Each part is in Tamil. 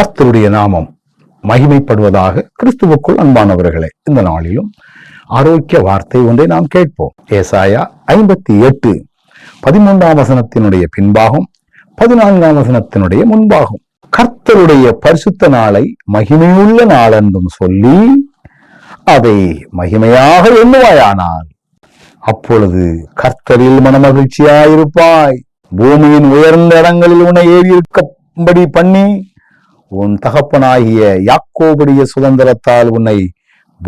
கர்த்தருடைய நாமம் மகிமைப்படுவதாக கிறிஸ்துவுக்குள் அன்பானவர்களே இந்த நாளிலும் ஆரோக்கிய வார்த்தை ஒன்றை நாம் கேட்போம். ஏசாயா ஐம்பத்தி எட்டு பதிமூன்றாம் வசனத்தினுடைய பின்பாகும் பதினான்காம் வசனத்தினுடைய முன்பாகும். கர்த்தருடைய பரிசுத்த நாளை மகிமையுள்ள நாள் என்றும் சொல்லி அதை மகிமையாக எண்ணுவாயானால் அப்பொழுது கர்த்தரில் மனமகிழ்ச்சியாயிருப்பாய். பூமியின் உயர்ந்த இடங்களில் உன்னை ஏறி இருக்கும்படி பண்ணி உன் தகப்பனாகிய யாக்கோபுடைய சுதந்திரத்தால் உன்னை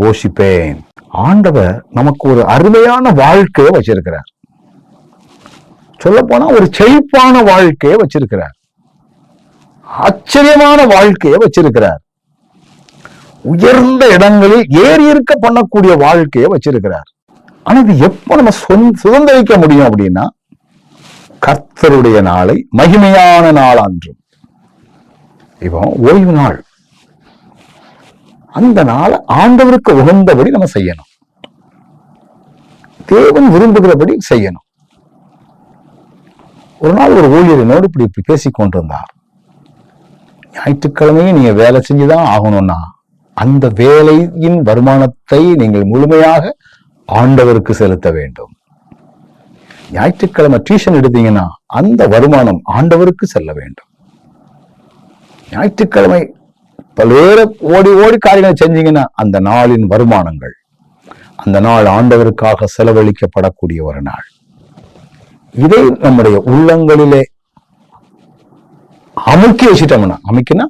போஷிப்பேன். ஆண்டவர் நமக்கு ஒரு அருமையான வாழ்க்கையை வச்சிருக்கிறார். சொல்ல போனா ஒரு செழிப்பான வாழ்க்கையை வச்சிருக்கிறார். ஆச்சரியமான வாழ்க்கையை வச்சிருக்கிறார். உயர்ந்த இடங்களில் ஏறி இருக்க பண்ணக்கூடிய வாழ்க்கையை வச்சிருக்கிறார். ஆனா இது எப்போ நம்ம சுதந்திரிக்க முடியும் அப்படின்னா கர்த்தருடைய நாளை மகிமையான நாள் அன்றும். இப்போ ஓய்வு நாள். அந்த நாளை ஆண்டவருக்கு உகந்தபடி நம்ம செய்யணும். தேவன் விரும்புகிறபடி செய்யணும். ஒரு நாள் ஒரு ஊழியர் என்னோடு இப்படி இப்படி பேசிக் கொண்டிருந்தார். ஞாயிற்றுக்கிழமையும் நீங்க வேலை செஞ்சுதான் ஆகணும்னா அந்த வேலையின் வருமானத்தை நீங்கள் முழுமையாக ஆண்டவருக்கு செலுத்த வேண்டும். ஞாயிற்றுக்கிழமை டியூஷன் எடுத்தீங்கன்னா அந்த வருமானம் ஆண்டவருக்கு செல்ல வேண்டும். ஞாயிற்றுக்கிழமை பல்வேறு ஓடி ஓடி காரியங்களை செஞ்சீங்கன்னா அந்த நாளின் வருமானங்கள் அந்த நாள் ஆண்டவருக்காக செலவழிக்கப்படக்கூடிய ஒரு நாள். இதை நம்முடைய உள்ளங்களிலே அமுக்கி வச்சுட்டோம்னா அமைக்கினா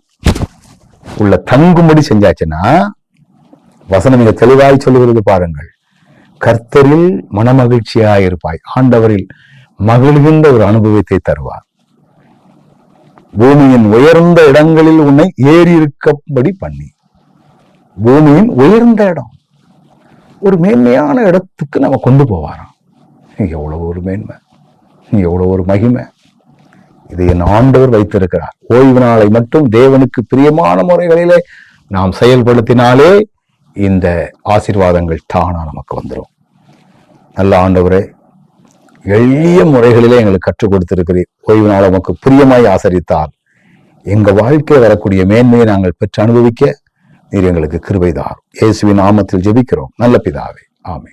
உள்ள தங்கும்படி செஞ்சாச்சுன்னா வசனம் மிக தெளிவாய் சொல்லுகிறது பாருங்கள். கர்த்தரில் மனமகிழ்ச்சியாயிருப்பாய். ஆண்டவரில் மகிழ்கின்ற ஒரு அனுபவத்தை தருவார். பூமியின் உயர்ந்த இடங்களில் உன்னை ஏறி இருக்கும்படி பண்ணி. பூமியின் உயர்ந்த இடம். ஒரு மேன்மையான இடத்துக்கு நம்ம கொண்டு போவாராம். எவ்வளவு ஒரு மேன்மை. எவ்வளவு ஒரு மகிமை. இது என் ஆண்டவர் வைத்திருக்கிறார். ஓய்வு நாளை மட்டும் தேவனுக்கு பிரியமான முறைகளிலே நாம் செயல்படுத்தினாலே இந்த ஆசீர்வாதங்கள் தானா நமக்கு வந்துடும் நல்ல ஆண்டவரே எளிய முறைகளிலே எங்களுக்கு கற்றுக் கொடுத்திருக்கிறீர். ஓய்வு நாள் உமக்கு பிரியமாய் ஆசரித்தால். எங்க வாழ்க்கை வரக்கூடிய மேன்மையை நாங்கள் பெற்று அனுபவிக்க நீர் எங்களுக்கு கிருபைதார் இயேசுவின் நாமத்தில் ஜெபிக்கிறோம். நல்ல பிதாவே. ஆமே